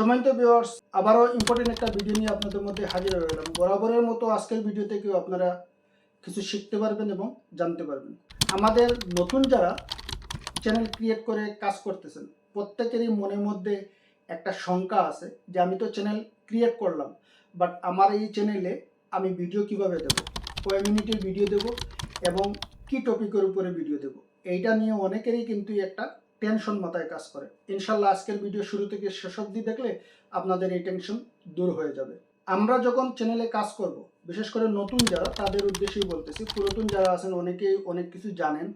সময়ত ভিউয়ার্স আবারও ইম্পর্টেন্ট একটা ভিডিও নিয়ে আপনাদের মধ্যে হাজির হয়ে গেলাম। বরাবরের মতো আজকের ভিডিও থেকেও আপনারা কিছু শিখতে পারবেন এবং জানতে পারবেন। আমাদের নতুন যারা চ্যানেল ক্রিয়েট করে কাজ করতেছেন, প্রত্যেকেরই মনের মধ্যে একটা শঙ্কা আছে যে আমি তো চ্যানেল ক্রিয়েট করলাম বাট আমার এই চ্যানেলে আমি ভিডিও কীভাবে দেব? কয় মিনিটের ভিডিও দেব এবং কি টপিকের উপরে ভিডিও দেব? এইটা নিয়ে অনেকেরই কিন্তু একটা টেনশন মাথায় কাজ করে। ইনশাল্লাহ আজকের ভিডিও শুরু থেকে শেষ অবধি দেখলে আপনাদের এই টেনশন দূর হয়ে যাবে। আমরা যখন চ্যানেলে কাজ করব, বিশেষ করে নতুন যারা, তাদের উদ্দেশ্যেই বলতেছি, পুরাতন যারা আছেন, অনেকেই অনেক কিছু জানেন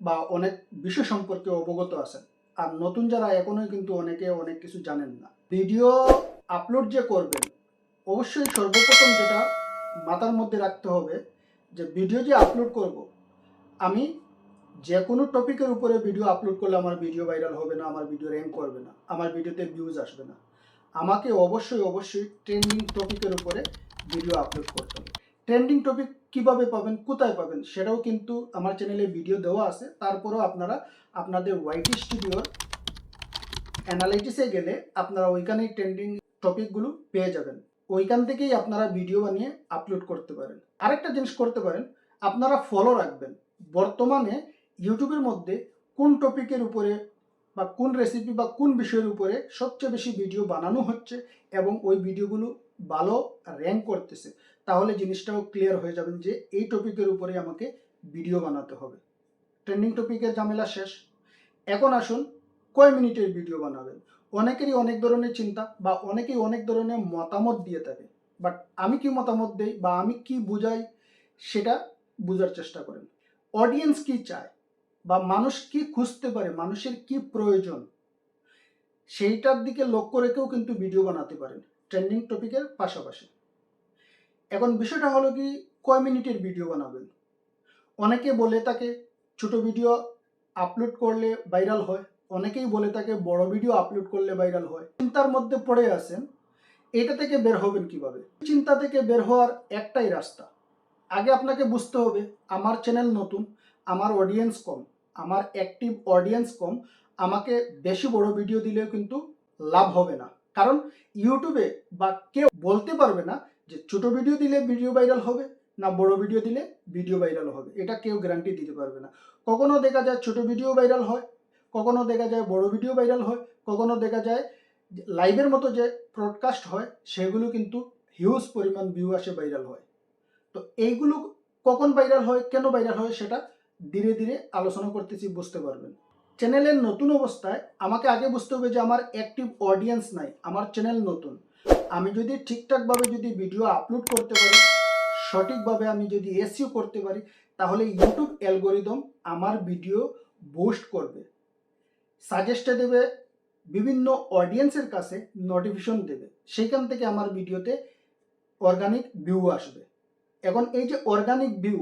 বা অনেক বিষয় সম্পর্কে অবগত আছেন। আর নতুন যারা এখনোই কিন্তু অনেকে অনেক কিছু জানেন না। ভিডিও আপলোড যে করবেন, অবশ্যই সর্বপ্রথম যেটা মাথার মধ্যে রাখতে হবে যে, ভিডিও যে আপলোড করব, আমি যে কোনো টপিকের উপরে ভিডিও আপলোড করলে আমার ভিডিও ভাইরাল হবে না, আমার ভিডিও র্যাঙ্ক করবে না, আমার ভিডিওতে ভিউজ আসবে না। আমাকে অবশ্যই অবশ্যই ট্রেন্ডিং টপিকের উপরে ভিডিও আপলোড করতে হবে। ট্রেন্ডিং টপিক কীভাবে পাবেন, কোথায় পাবেন, সেটাও কিন্তু আমার চ্যানেলে ভিডিও দেওয়া আছে। তারপরেও আপনারা আপনাদের ওয়াইটি স্টুডিওর অ্যানালাইটিসে গেলে আপনারা ওইখানেই ট্রেন্ডিং টপিকগুলো পেয়ে যাবেন। ওইখান থেকেই আপনারা ভিডিও বানিয়ে আপলোড করতে পারেন। আরেকটা জিনিস করতে পারেন, আপনারা ফলো রাখবেন। বর্তমানে ইউটিউবের মধ্যে কোন টপিকের উপরে বা কোন রেসিপি বা কোন বিষয়ের উপরে সবচেয়ে বেশি ভিডিও বানানো হচ্ছে এবং ওই ভিডিওগুলো ভালো র্যাঙ্ক করতেছে, তাহলে জিনিসটাও ক্লিয়ার হয়ে যাবেন যে এই টপিকের উপরে আমাকে ভিডিও বানাতে হবে। ট্রেন্ডিং টপিকের ঝামেলা শেষ। এখন আসুন কয় মিনিটের ভিডিও বানাবেন? অনেকেরই অনেক ধরনের চিন্তা বা অনেকেই অনেক ধরনের মতামত দিয়ে থাকে বাট আমি কি মতামত দেই বা আমি কি বুঝাই সেটা বোঝার চেষ্টা করেন। অডিয়েন্স কি চায়? বা মানুষ কি খুঁজতে পারে, মানুষের কি প্রয়োজন, সেইটার দিকে লক্ষ্য রেখেও কিন্তু ভিডিও বানাতে পারেন ট্রেন্ডিং টপিকের পাশাপাশি। এখন বিষয়টা হলো কি, কয় মিনিটের ভিডিও বানাবেন? অনেকে বলে তাকে ছোট ভিডিও আপলোড করলে ভাইরাল হয়। অনেকেই বলে তাকে বড় ভিডিও আপলোড করলে ভাইরাল হয়। চিন্তার মধ্যে পড়ে আছেন, এটা থেকে বের হবেন কীভাবে? চিন্তা থেকে বের হওয়ার একটাই রাস্তা। আগে আপনাকে বুঝতে হবে, আমার চ্যানেল নতুন, আমার অডিয়েন্স কম। আমার অ্যাক্টিভ অডিয়েন্স কম, আমাকে বেশি বড় ভিডিও দিলেও কিন্তু লাভ হবে না। কারণ ইউটিউবে বা কেউ বলতে পারবে না যে ছোট ভিডিও দিলে ভিডিও ভাইরাল হবে, না বড় ভিডিও দিলে ভিডিও ভাইরাল হবে। এটা কেউ গ্যারান্টি দিতে পারবে না। কখনো দেখা যায় ছোট ভিডিও ভাইরাল হয়, কখনো দেখা যায় বড় ভিডিও ভাইরাল হয়, কখনো দেখা যায় লাইভের মতো যে ব্রডকাস্ট হয়, সেগুলো কিন্তু হিউজ পরিমাণ ভিউ আসে ভাইরাল হয়। তো এইগুলো কখন ভাইরাল হয়, কেন ভাইরাল হয় সেটা ধীরে ধীরে আলোচনা করতেছি, বুঝতে পারবেন। চ্যানেলের নতুন অবস্থায় আমাকে আগে বুঝতে হবে যে আমার অ্যাক্টিভ অডিয়েন্স নাই, আমার চ্যানেল নতুন। আমি যদি ঠিকঠাকভাবে যদি ভিডিও আপলোড করতে পারি, সঠিকভাবে আমি যদি এসিও করতে পারি, তাহলে ইউটিউব অ্যালগোরিদম আমার ভিডিও বুস্ট করবে। সাজেস্টে দেবে, বিভিন্ন অডিয়েন্সের কাছে নোটিফিকেশন দেবে। সেইখান থেকে আমার ভিডিওতে অর্গানিক ভিউ আসবে। এখন এই যে organic view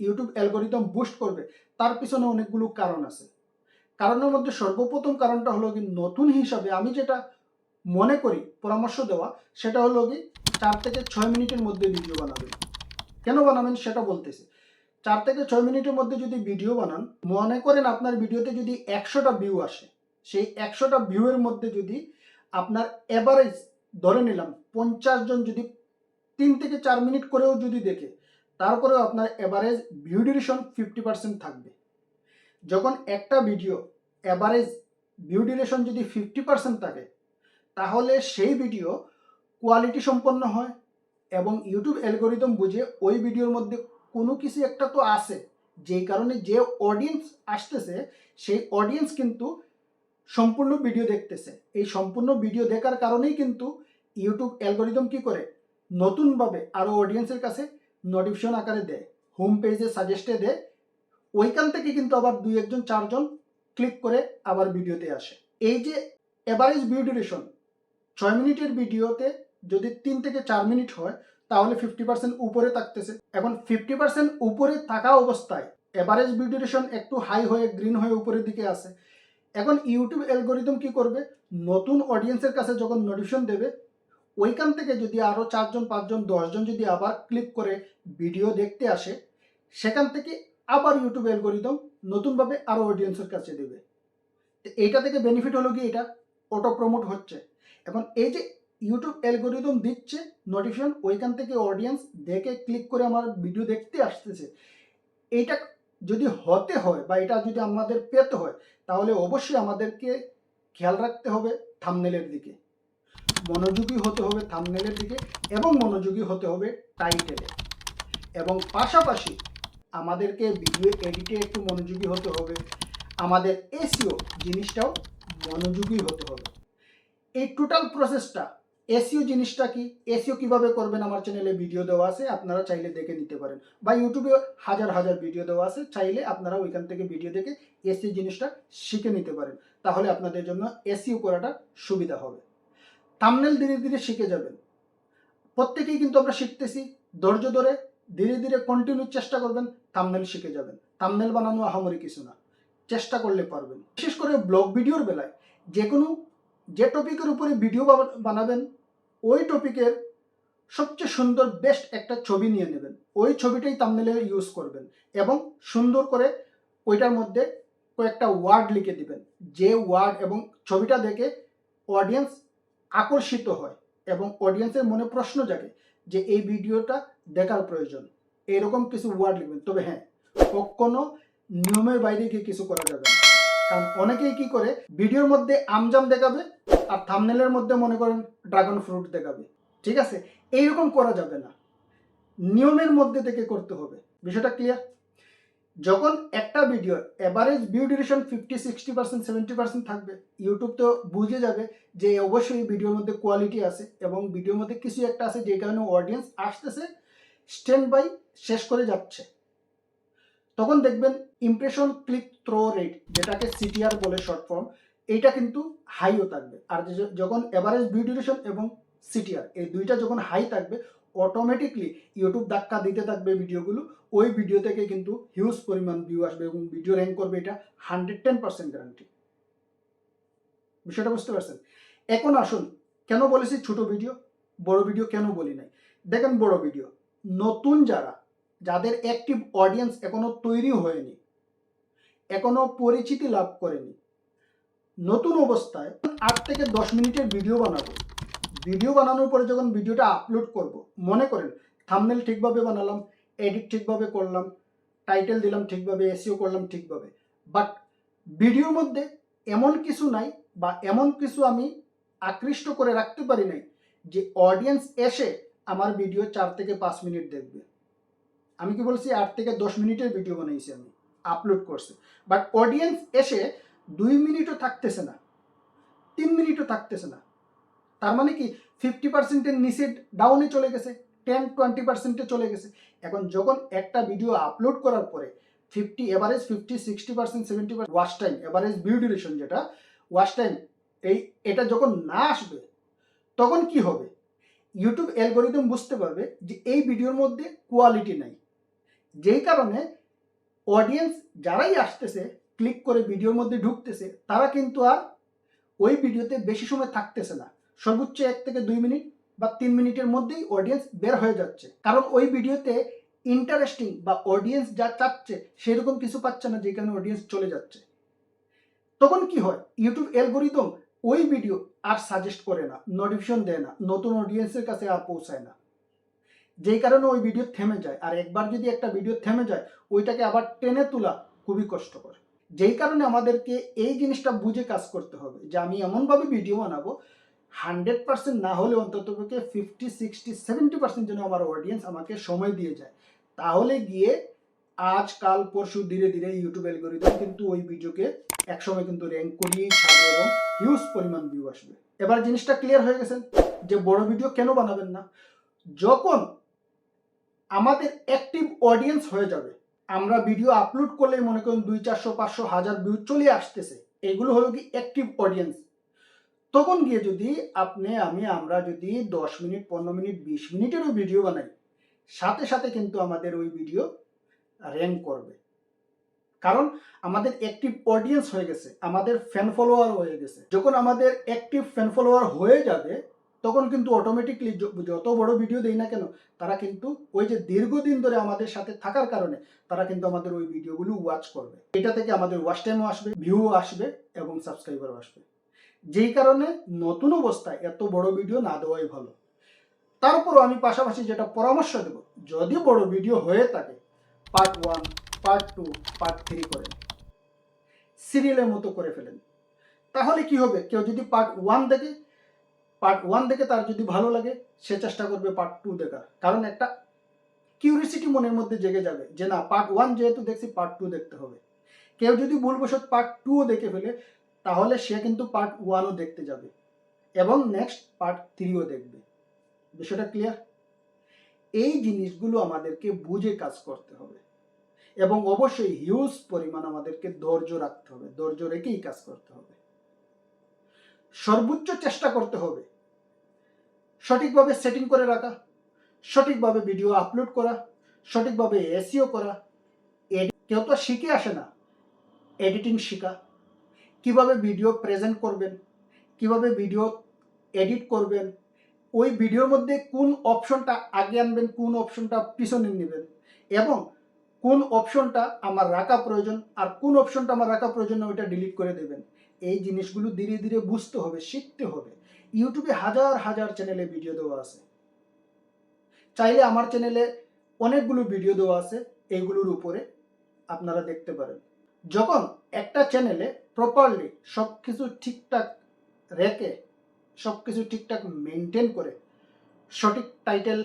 YouTube algorithm boost করবে, তার পিছনে অনেকগুলো কারণ আছে। কারণের মধ্যে সর্বপ্রথম কারণটা হলো কি, নতুন হিসাবে আমি যেটা মনে করি, পরামর্শ দেওয়া, সেটা হলো কি, চার থেকে ছয় মিনিটের মধ্যে ভিডিও বানাবেন। কেন বানাবেন সেটা বলতেছি। চার থেকে ছয় মিনিটের মধ্যে যদি ভিডিও বানান, মনে করেন আপনার ভিডিওতে যদি একশোটা ভিউ আসে, সেই একশোটা ভিউয়ের মধ্যে যদি আপনার অ্যাভারেজ ধরে নিলাম, পঞ্চাশ জন যদি তিন থেকে চার মিনিট করেও যদি দেখে তারপরেও আপনার average view duration fifty percent থাকবে। যখন একটা ভিডিও অ্যাভারেজ ভিউ ডিউরেশন যদি ফিফটি পার্সেন্ট থাকে, তাহলে সেই ভিডিও কোয়ালিটি সম্পন্ন হয় এবং ইউটিউব অ্যালগোরিদম বুঝে ওই ভিডিওর মধ্যে কোনো কিছু একটা তো আছে, যেই কারণে যে অডিয়েন্স আসতেছে, সেই অডিয়েন্স কিন্তু সম্পূর্ণ ভিডিও দেখতেছে। এই সম্পূর্ণ ভিডিও দেখার কারণেই কিন্তু ইউটিউব অ্যালগোরিদম কি করে? নতুনভাবে আরও অডিয়েন্সের কাছে নোটিফিকেশন আকারে দেয় হোম পেজে সাজেস্টে দেয়, ওইখান থেকে কিন্তু আবার দুই একজন, চারজন ক্লিক করে আবার ভিডিওতে আসে। এই যে অ্যাভারেজ ভিউ ডিউরেশন ছয় মিনিটের ভিডিওতে যদি তিন থেকে চার মিনিট হয়, তাহলে ফিফটি পার্সেন্ট উপরে থাকতেছে। এখন ফিফটি পার্সেন্ট উপরে থাকা অবস্থায় অ্যাভারেজ ভিউ ডিউরেশন একটু হাই হয়ে গ্রিন হয়ে উপরের দিকে আসে। এখন ইউটিউব অ্যালগোরিদম কি করবে? নতুন অডিয়েন্সের কাছে যখন নোটিফিকেশন দেবে ওইখান থেকে যদি আরও চারজন, পাঁচজন, দশজন যদি আবার ক্লিক করে ভিডিও দেখতে আসে, সেখান থেকে আবার ইউটিউব অ্যালগোরিদম নতুনভাবে আরও অডিয়েন্সের কাছে দেবে। এইটা থেকে বেনিফিট হলো কি এটা? অটো প্রমোট হচ্ছে। এখন এই যে ইউটিউব অ্যালগোরিদম দিচ্ছে নোটিফিকেশন ওইখান থেকে অডিয়েন্স দেখে ক্লিক করে আমার ভিডিও দেখতে আসতেছে, এইটা যদি হতে হয় বা এটা যদি আমাদের পেতে হয়, তাহলে অবশ্যই আমাদেরকে খেয়াল রাখতে হবে থামনেলের দিকে। মনোযোগী হতে হবে থামনেলের দিকে এবং মনোযোগী হতে হবে টাইটেলে এবং পাশাপাশি আমাদেরকে ভিডিও এডিটে একটু মনোযোগী হতে হবে। আমাদের এসিও জিনিসটাও মনোযোগী হতে হবে। এই টোটাল প্রসেসটা এসিও জিনিসটা কি? এসিও কীভাবে করবেন? আমার চ্যানেলে ভিডিও দেওয়া আছে, আপনারা চাইলে দেখে নিতে পারেন। বা ইউটিউবে হাজার হাজার ভিডিও দেওয়া আছে, চাইলে আপনারা ওইখান থেকে ভিডিও দেখে এসিও জিনিসটা শিখে নিতে পারেন। তাহলে আপনাদের জন্য এসিও করাটা সুবিধা হবে। থামনেল ধীরে ধীরে শিখে যাবেন। প্রত্যেকেই কিন্তু আমরা শিখতেছি, ধৈর্য ধরে ধীরে ধীরে কন্টিনিউ চেষ্টা করবেন থামনেল শিখে যাবেন। থামনেল বানানো আহামরি কিছু না, চেষ্টা করলে পারবেন। বিশেষ করে ব্লগ ভিডিওর বেলায় যে কোনো যে টপিকের উপরে ভিডিও বানাবেন, ওই টপিকের সবচেয়ে সুন্দর বেস্ট একটা ছবি নিয়ে নেবেন। ওই ছবিটাই থাম্বনেলে ইউজ করবেন এবং সুন্দর করে ওইটার মধ্যে কয়েকটা ওয়ার্ড লিখে দিবেন। যে ওয়ার্ড এবং ছবিটা দেখে অডিয়েন্স আকর্ষিত হয় এবং অডিয়েন্সের মনে প্রশ্ন জাগে যে এই ভিডিওটা দেখার প্রয়োজন। এরকম কিছু ওয়ার্ড লিখবেন। তবে হ্যাঁ কখনো নিয়মের বাইরে গিয়ে কিছু করা যাবে না। কারণ অনেকেই কি করে, ভিডিওর মধ্যে আমজাম দেখাবে আর থামনেলের মধ্যে মনে করেন ড্রাগন ফ্রুট দেখাবে। ঠিক আছে? এইরকম করা যাবে না। নিয়মের মধ্যে থেকে করতে হবে। বিষয়টা ক্লিয়ার যখন একটা ভিডিওর average view duration fifty sixty percent seventy percent থাকবে ইউটিউব তো বুঝে যাবে যে অবশ্যই ভিডিওর মধ্যে কোয়ালিটি আছে এবং ভিডিওর মধ্যে কিছু একটা আছে যে কারণে অডিয়েন্স আসতেছে স্ট্যান্ড বাই শেষ করে যাচ্ছে। তখন দেখবেন ইমপ্রেশন ক্লিক থ্রো রেট যেটাকে সিটিআর বলে শর্ট ফর্ম এইটা কিন্তু হাইও থাকবে। আর যখন এভারেজ ভিউ ডিউরেশন এবং সিটিআর এই দুইটা যখন হাই থাকবে অটোমেটিকলি ইউটিউব ধাক্কা দিতে থাকবে ভিডিওগুলো, ওই ভিডিও থেকে কিন্তু হিউজ পরিমাণ ভিউ আসবে এবং ভিডিও র্যাঙ্ক করবে এটা হান্ড্রেড টেন পার্সেন্ট গ্যারান্টি বিষয়টা বুঝতে পারছেন? এখন আসুন, কেন বলেছি ছোট ভিডিও বড় ভিডিও কেন বলি নাই? দেখেন বড় ভিডিও নতুন যারা, যাদের অ্যাক্টিভ অডিয়েন্স এখনও তৈরি হয়নি, এখনও পরিচিতি লাভ করেনি, নতুন অবস্থায় আট থেকে দশ মিনিটের ভিডিও বানাবো। ভিডিও বানানোর পরে যখন ভিডিওটা আপলোড করব, মনে করেন থামনেল ঠিকভাবে বানালাম এডিট ঠিকভাবে করলাম টাইটেল দিলাম ঠিকভাবে এসিও করলাম ঠিকভাবে বাট ভিডিওর মধ্যে এমন কিছু নাই বা এমন কিছু আমি আকৃষ্ট করে রাখতে পারি নাই যে অডিয়েন্স এসে আমার ভিডিও চার থেকে পাঁচ মিনিট দেখবে। আমি কি বলছি, আট থেকে দশ মিনিটের ভিডিও বানাইছি আমি আপলোড করছে। বাট অডিয়েন্স এসে দুই মিনিটও থাকতেছে না, তিন মিনিটও থাকতেছে না। তার মানে কি ফিফটি পার্সেন্টের নিচে ডাউনে চলে গেছে টেন টোয়েন্টি পার্সেন্টে চলে গেছে। এখন যখন একটা ভিডিও আপলোড করার পরে fifty average fifty sixty percent seventy percent watch time average view duration যেটা ওয়াচ টাইম এই, এটা যখন না আসবে, তখন কি হবে? ইউটিউব অ্যালগোরিদম বুঝতে পারবে যে এই ভিডিওর মধ্যে কোয়ালিটি নাই। যেই কারণে অডিয়েন্স যারাই আসতেছে ক্লিক করে ভিডিওর মধ্যে ঢুকতেছে, তারা কিন্তু আর ওই ভিডিওতে বেশি সময় থাকতেছে না। সর্বোচ্চ এক থেকে দুই মিনিট বা তিন মিনিটের মধ্যেই অডিয়েন্স বের হয়ে যাচ্ছে। কারণ ওই ভিডিওতে ইন্টারেস্টিং বা অডিয়েন্স যা চাচ্ছে সেরকম কিছু পাচ্ছে না যে কারণে অডিয়েন্স চলে যাচ্ছে। তখন কি হয়? ইউটিউব অ্যালগোরিদম ওই ভিডিও আর সাজেস্ট করে না নোটিফিকেশন দেয় না, নতুন অডিয়েন্সের কাছে আর পৌঁছায় না। যেই কারণে ওই ভিডিও থেমে যায়। আর একবার যদি একটা ভিডিও থেমে যায়, ওইটাকে আবার টেনে তোলা খুবই কষ্টকর। যেই কারণে আমাদেরকে এই জিনিসটা বুঝে কাজ করতে হবে যে আমি এমনভাবে ভিডিও বানাবো হান্ড্রেড পার্সেন্ট না হলে অন্তত ফিফটি, সিক্সটি, সেভেন্টি পার্সেন্ট যেন আমার অডিয়েন্স আমাকে সময় দিয়ে যায়। তাহলে গিয়ে আজ, কাল, পরশু, ধীরে ধীরে ইউটিউব অ্যালগোরিদম কিন্তু ওই ভিডিওকে একসময় কিন্তু র্যাঙ্ক করিয়েই ছাড়বে এবং হিউজ পরিমাণ ভিউ আসবে। এবার জিনিসটা ক্লিয়ার হয়ে গেছেন যে বড় ভিডিও কেন বানাবেন না? যখন আমাদের অ্যাক্টিভ অডিয়েন্স হয়ে যাবে, আমরা ভিডিও আপলোড করলেই মনে করেন দুই, চারশো, পাঁচশো, হাজার ভিউ চলে আসতেছে, এগুলো হলো কি অ্যাক্টিভ অডিয়েন্স তখন গিয়ে যদি আপনি, আমি, আমরা যদি দশ মিনিট, পনেরো মিনিট, বিশ মিনিটেরও ভিডিও বানাই, সাথে সাথে কিন্তু আমাদের ওই ভিডিও র্যাঙ্ক করবে। কারণ আমাদের অ্যাক্টিভ অডিয়েন্স হয়ে গেছে, আমাদের ফ্যান ফলোয়ার হয়ে গেছে। যখন আমাদের অ্যাক্টিভ ফ্যান ফলোয়ার হয়ে যাবে, তখন কিন্তু অটোমেটিকলি যত বড় ভিডিও দেই না কেন, তারা কিন্তু ওই যে দীর্ঘদিন ধরে আমাদের সাথে থাকার কারণে, তারা কিন্তু আমাদের ওই ভিডিওগুলো ওয়াচ করবে। এটা থেকে আমাদের ওয়াচ টাইমও আসবে ভিউও আসবে এবং সাবস্ক্রাইবারও আসবে। যেই কারণে নতুন অবস্থায় এত বড় ভিডিও না দেওয়াই ভালো। তারপরও আমি পাশাপাশি যেটা পরামর্শ দেব যদি বড় ভিডিও হয়ে থাকে part one part two part three করেন সিরিয়ালের মতো করে ফেলেন। তাহলে কি হবে? কেউ যদি পার্ট ওয়ান দেখে পার্ট ওয়ান দেখে তার যদি ভালো লাগে, সে চেষ্টা করবে পার্ট টু দেখার। কারণ একটা কিউরিসিটি মনের মধ্যে জেগে যাবে যে না পার্ট ওয়ান যেহেতু দেখছি পার্ট টু দেখতে হবে। কেউ যদি ভুলবশত পার্ট টুও দেখে ফেলে তাহলে সে কিন্তু পার্ট ওয়ানও দেখতে যাবে এবং নেক্সট পার্ট থ্রিও দেখবে। বিষয়টা ক্লিয়ার এই জিনিসগুলো আমাদেরকে বুঝে কাজ করতে হবে এবং অবশ্যই হিউজ পরিমাণ আমাদেরকে ধৈর্য রাখতে হবে, ধৈর্য রেখেই কাজ করতে হবে। সর্বোচ্চ চেষ্টা করতে হবে। সঠিকভাবে সেটিং করে রাখা, সঠিকভাবে ভিডিও আপলোড করা, সঠিকভাবে এসিও করা কেউ তো শিখে আসে না এডিটিং শেখা। কীভাবে ভিডিও প্রেজেন্ট করবেন, কীভাবে ভিডিও এডিট করবেন, ওই ভিডিওর মধ্যে কোন অপশনটা আগে আনবেন, কোন অপশনটা পিছনে নেবেন এবং কোন অপশনটা আমার রাখা প্রয়োজন আর কোন অপশনটা আমার রাখা প্রয়োজন ওইটা ডিলিট করে দেবেন। এই জিনিসগুলো ধীরে ধীরে বুঝতে হবে, শিখতে হবে। ইউটিউবে হাজার হাজার চ্যানেলে ভিডিও দেওয়া আছে। চাইলে আমার চ্যানেলে অনেকগুলো ভিডিও দেওয়া আছে এইগুলোর উপরে আপনারা দেখতে পারেন। যখন একটা চ্যানেলে প্রপারলি সব কিছু ঠিকঠাক রেখে সব কিছু ঠিকঠাক মেনটেন করে, সঠিক টাইটেল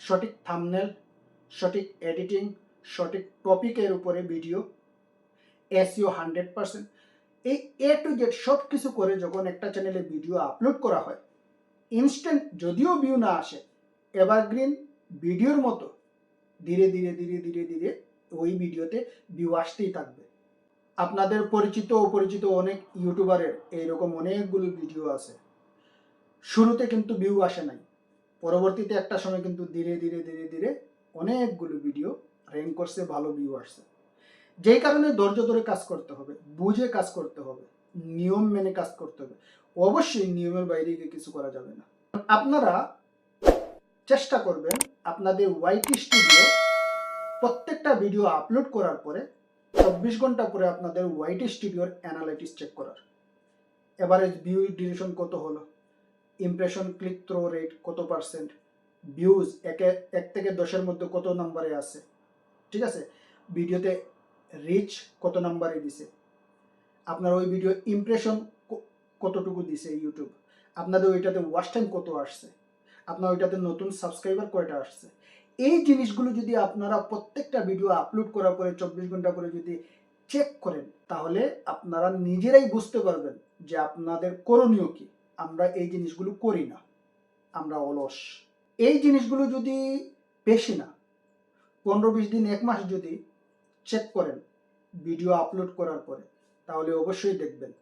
সঠিক থামনেল সঠিক এডিটিং সঠিক টপিকের উপরে ভিডিও এসিও হান্ড্রেড পার্সেন্ট এই এ টু জেড সব কিছু করে যখন একটা চ্যানেলে ভিডিও আপলোড করা হয় ইনস্ট্যান্ট যদিও ভিউ না আসে এভারগ্রিন ভিডিওর মতো ধীরে ধীরে ধীরে ধীরে ধীরে ওই ভিডিওতে ভিউ আসতেই থাকবে। আপনাদের পরিচিত অপরিচিত অনেক ইউটিউবারের এইরকম অনেকগুলো ভিডিও আছে। শুরুতে কিন্তু ভিউ আসে নাই। পরবর্তীতে একটা সময় কিন্তু ধীরে ধীরে ধীরে ধীরে অনেকগুলো ভিডিও র্যাঙ্ক করছে, ভালো ভিউ আসছে। যেই কারণে ধৈর্য ধরে কাজ করতে হবে, বুঝে কাজ করতে হবে, নিয়ম মেনে কাজ করতে হবে। অবশ্যই নিয়মের বাইরে গিয়ে কিছু করা যাবে না। আপনারা চেষ্টা করবেন আপনাদের ওয়াইটি স্টুডিও প্রত্যেকটা ভিডিও আপলোড করার পরে চব্বিশ ঘণ্টা পরে আপনাদের ওয়াইটি স্টুডিওর অ্যানালাইটিস চেক করার। এভারেজ ভিউ ডিউরেশন কত হলো? ইমপ্রেশন ক্লিক থ্রো রেট কত পার্সেন্ট ভিউজ একে, এক থেকে দশের মধ্যে কত নাম্বারে আছে? ঠিক আছে? ভিডিওতে রিচ কত নাম্বারে দিছে? আপনার ওই ভিডিও ইমপ্রেশন কতটুকু দিছে ইউটিউব আপনাদের ওইটাতে ওয়াচ টাইম কত আসছে? আপনার ওইটাতে নতুন সাবস্ক্রাইবার কয়টা আসছে? এই জিনিসগুলো যদি আপনারা প্রত্যেকটা ভিডিও আপলোড করার পরে, চব্বিশ ঘণ্টা করে যদি চেক করেন, তাহলে আপনারা নিজেরাই বুঝতে পারবেন যে আপনাদের করণীয় কি। আমরা এই জিনিসগুলো করি না। আমরা অলস। এই জিনিসগুলো যদি বেশি না, পনেরো বিশ দিন, এক মাস যদি চেক করেন ভিডিও আপলোড করার পরে, তাহলে অবশ্যই দেখবেন।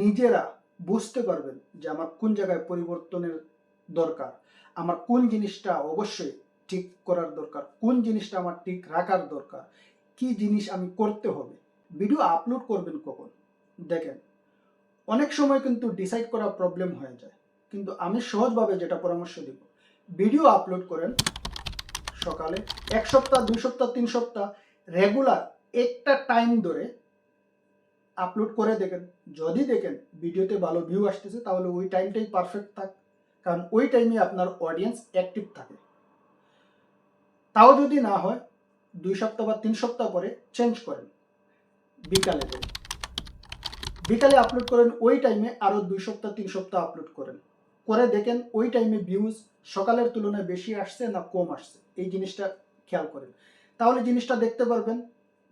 নিজেরা বুঝতে পারবেন যে আমার কোন জায়গায় পরিবর্তনের দরকার। আমার কোন জিনিসটা অবশ্যই ঠিক করার দরকার, কোন জিনিসটা আমার ঠিক রাখার দরকার, কি জিনিস আমি করতে হবে ভিডিও আপলোড করবেন কখন? দেখেন, অনেক সময় কিন্তু ডিসাইড করা প্রবলেম হয়ে যায়, কিন্তু আমি সহজভাবে যেটা পরামর্শ দিব ভিডিও আপলোড করেন সকালে, এক সপ্তাহ, দুই সপ্তাহ, তিন সপ্তাহ রেগুলার একটা টাইম ধরে আপলোড করে দেখেন। যদি দেখেন ভিডিওতে ভালো ভিউ আসতেছে, তাহলে ওই টাইমটাই পারফেক্ট থাক। কারণ ওই টাইমে আপনার অডিয়েন্স অ্যাক্টিভ থাকে। তাও যদি না হয়, দুই সপ্তাহ বা তিন সপ্তাহ পরে চেঞ্জ করেন। বিকালে দেন বিকালে আপলোড করেন, ওই টাইমে আরও দুই সপ্তাহ, তিন সপ্তাহ আপলোড করেন। করে দেখেন, ওই টাইমে ভিউজ সকালের তুলনায় বেশি আসছে না কম আসছে? এই জিনিসটা খেয়াল করেন। তাহলে জিনিসটা দেখতে পারবেন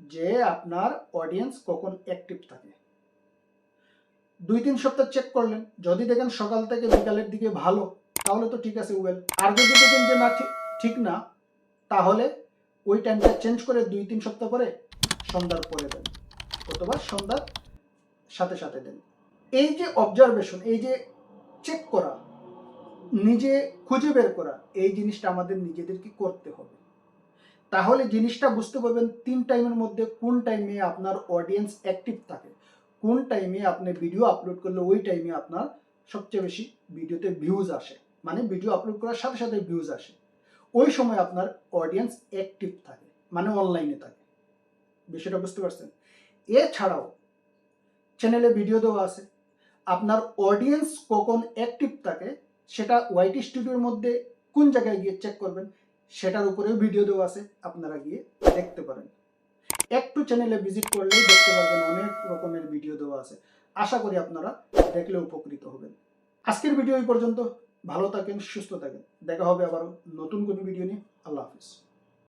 যে আপনার অডিয়েন্স কখন অ্যাক্টিভ থাকে। দুই তিন সপ্তাহ চেক করলেন। যদি দেখেন সকাল থেকে বিকালের দিকে ভালো, তাহলে তো ঠিক আছে ওয়েল আর যদি দেখেন যে না ঠিক না, তাহলে ওই টাইমটা চেঞ্জ করে দুই তিন সপ্তাহ পরে সন্ধ্যার পরে দেন, অথবা সন্ধ্যার সাথে সাথে দেন। এই যে অবজারভেশন এই যে চেক করা, নিজে খুঁজে বের করা, এই জিনিসটা আমাদের নিজেদেরকে করতে হবে। তাহলে জিনিসটা বুঝতে পারবেন তিন টাইমের মধ্যে কোন টাইমে আপনার অডিয়েন্স অ্যাক্টিভ থাকে। কোন টাইমে আপনি ভিডিও আপলোড করলে ওই টাইমে আপনার সবচেয়ে বেশি ভিডিওতে ভিউজ আসে? মানে ভিডিও আপলোড করার সাথে সাথে ভিউজ আসে। ওই সময় আপনার অডিয়েন্স অ্যাক্টিভ থাকে মানে অনলাইনে থাকে। বিষয়টা বুঝতে পারছেন? এছাড়াও চ্যানেলে ভিডিও দেওয়া আছে। আপনার অডিয়েন্স কখন অ্যাক্টিভ থাকে, সেটা ওয়াইটি স্টুডিওর মধ্যে কোন জায়গায় গিয়ে চেক করবেন, সেটার উপরেও ভিডিও দেওয়া আছে, আপনারা গিয়ে দেখতে পারেন। একটু চ্যানেলে ভিজিট করলেই দেখতে পারবেন অনেক রকমের ভিডিও দেওয়া আছে। আশা করি আপনারা দেখলে উপকৃত হবেন। আজকের ভিডিও এই পর্যন্ত। ভালো থাকেন, সুস্থ থাকেন। দেখা হবে আবার নতুন কোনো ভিডিও নিয়ে। আল্লাহ হাফিজ।